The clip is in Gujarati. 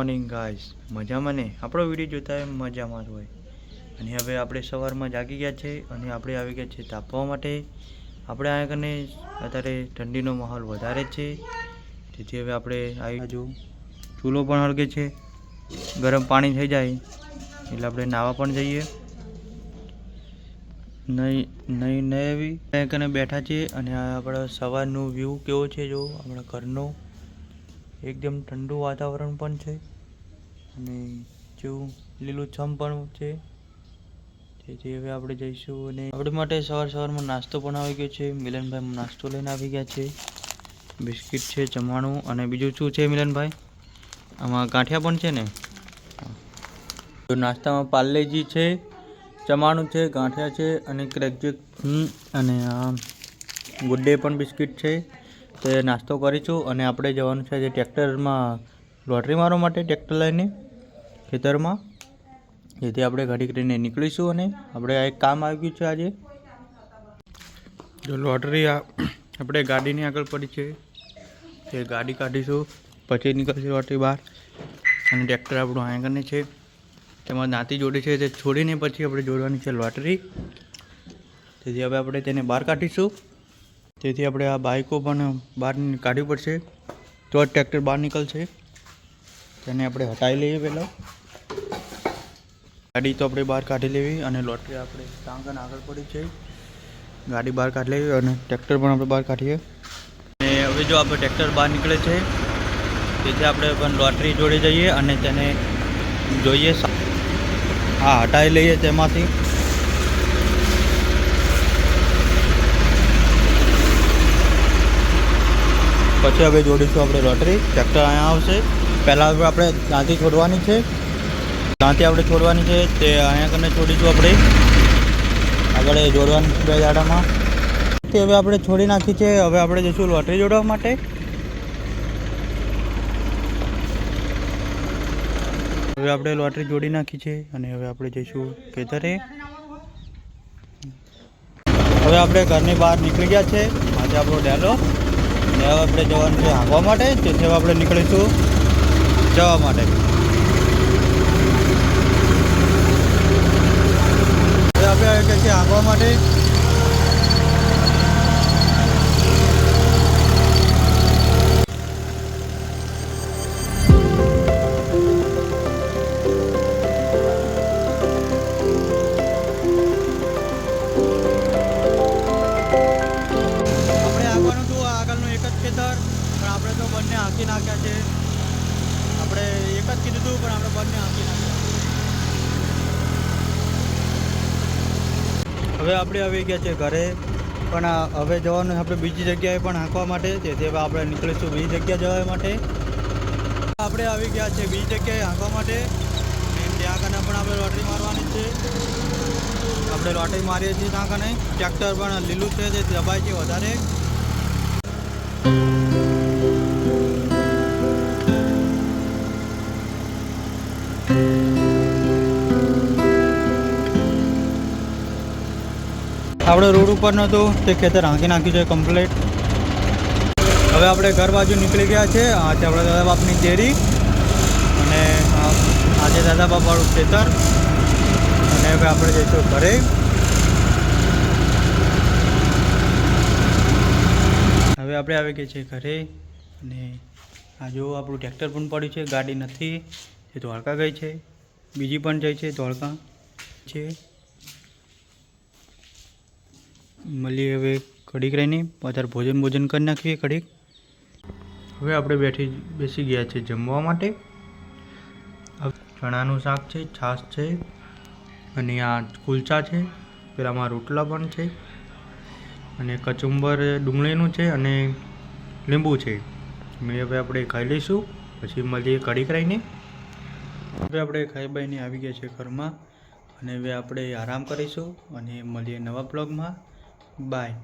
મોર્નિંગ ગાઈસ મજામાં ને? આપણો વીડિયો જોતા હોય, મજામાં જ હોય. અને હવે આપણે સવારમાં જાગી ગયા છે અને આપણે આવી ગયા છે તાપવા માટે. આપણે આ કને અત્યારે ઠંડીનો માહોલ વધારે છે. તેથી હવે આપણે આવી જો ચૂલો પણ હળગે છે. ગરમ પાણી થઈ જાય. એટલે આપણે નાહવા પણ જઈએ. નહીં નહીં એવી અહીંયા કને બેઠા છીએ. અને આપણા સવારનું વ્યૂ કેવો છે જો? આપણા ઘરનો. એકદમ ઠંડુ વાતાવરણ પણ છે. અને જેવું લીલુંછમ પણ છે, તેથી હવે આપણે જઈશું અને આપણી માટે સવાર સવારમાં નાસ્તો પણ આવી ગયો છે. મિલનભાઈ નાસ્તો લઈને આવી ગયા છે. બિસ્કિટ છે, જમવાનું અને બીજું શું છે મિલનભાઈ? આમાં ગાંઠિયા પણ છે ને? તો નાસ્તામાં પાર્લેજી છે ચમાણું છે, ગાંઠિયા છે અને ક્રેકજેક અને આ ગુડ ડે પણ બિસ્કિટ છે. તો નાસ્તો કરીશું અને આપણે જવાનું છે જે ટ્રેક્ટરમાં લોટરી મારવા માટે ટ્રેક્ટર લઈને. ખેતરમાં. જેથી આપણે ઘડી કરીને નીકળીશું અને આપણે આ એક કામ આવી ગયું છે આજે. જો લોટરી આપણે ગાડીની આગળ પડી છે. તે ગાડી કાઢીશું, પછી નીકળશે લોટરી બહાર. અને ટ્રેક્ટર આપણું આંગણને છે. તેમાં દાંતી જોડી છે, તે છોડીને પછી આપણે જોડવાની છે લોટરી. તેથી હવે આપણે તેને બહાર કાઢીશું. તેથી આપણે આ બાઇકો પણ બહાર કાઢવી પડશે. તો જ ટ્રેક્ટર બહાર નીકળશે. તેને આપણે હટાવી લઈએ પહેલાં. ગાડી તો આપણે બહાર કાઢી લેવી અને લોટરી આપણે ટાંગણ આગળ પડી છે. ગાડી બહાર કાઢી લેવી અને ટ્રેક્ટર પણ આપણે બહાર કાઢીએ. અને હવે જો આપણે ટ્રેક્ટર બહાર નીકળે છે, તેથી આપણે પણ લોટરી જોડે જઈએ અને તેને જોઈએ. હા, હટાવી લઈએ તેમાંથી. પછી હવે જોડીશું આપણે લોટરી. ટ્રેક્ટર અહીંયા આવશે. પહેલાં આપણે ત્યાંથી છોડવાની છે. ત્યાંથી આપણે છોડવાની છે, તે અહીંયા કને છોડીશું આપણે. આગળ જોડવાની બે દાડામાં તે હવે આપણે છોડી નાખી છે, હવે આપણે જઈશું લોટરી જોડવા માટે. હવે આપણે લોટરી જોડી નાખી છે અને હવે આપણે જઈશું ખેતરે. હવે આપણે ઘરની બહાર નીકળી ગયા છે, આજે આપણો ડેલો. હવે આપણે જવાનું છે હાંકવા માટે, તેથી આપણે નીકળીશું જવા માટે. આવી ગયા છીએ હાંકવા માટે? આપણે તો બંને હાંકી નાખ્યા છે. આપણે એક જ કીધું હતું પણ આપણે બંને હાંકી નાખ્યા. હવે આપણે આવી ગયા છે ઘરે, પણ હવે જવાનું આપણે બીજી જગ્યાએ પણ હાંકવા માટે તેથી હવે આપણે નીકળીશું બીજી જગ્યા જવા માટે. આપણે આવી ગયા છે બીજી જગ્યાએ હાંકવા માટે ત્યાં કને પણ આપણે લોટરી મારવાની છે. આપણે લોટરી મારીએ છીએ ત્યાં કને, ટ્રેક્ટર પણ લીલું છે તે દબાય છે વધારે. આપણે રોડ ઉપર નહોતું, તે ખેતર હાંકી નાખ્યું છે કમ્પ્લીટ હવે આપણે ઘર બાજુ નીકળી ગયા છે. આ છે આપણા દાદા બાપની ડેરી અને આ આ છે દાદા બાપવાળું ખેતર. અને હવે આપણે જઈશું ઘરે. હવે આપણે આવી ગયા છીએ ઘરે અને આ જો આપણું ટ્રેક્ટર પણ પડ્યું છે, ગાડી નથી. એ ધોળકા ગઈ છે. બીજી પણ જઈ છે ધોળકા છે. મળીએ હવે કડીક રહીને પાછળ ભોજન ભોજન કરી નાખીએ કડીક હવે આપણે બેઠી બેસી ગયા છે જમવા માટે. ચણાનું શાક છે, છાશ છે અને આ કુલચા છે. પેલામાં રોટલા પણ છે અને કચુંબર ડુંગળીનું છે અને લીંબુ છે. મેં હવે આપણે ખાઈ લઈશું, પછી મળીએ કડીક રહીને. હવે આપણે ખાઈ બાઈને આવી ગયા છે ઘરમાં અને હવે આપણે આરામ કરીશું અને મળીએ નવા બ્લોગમાં. Bye.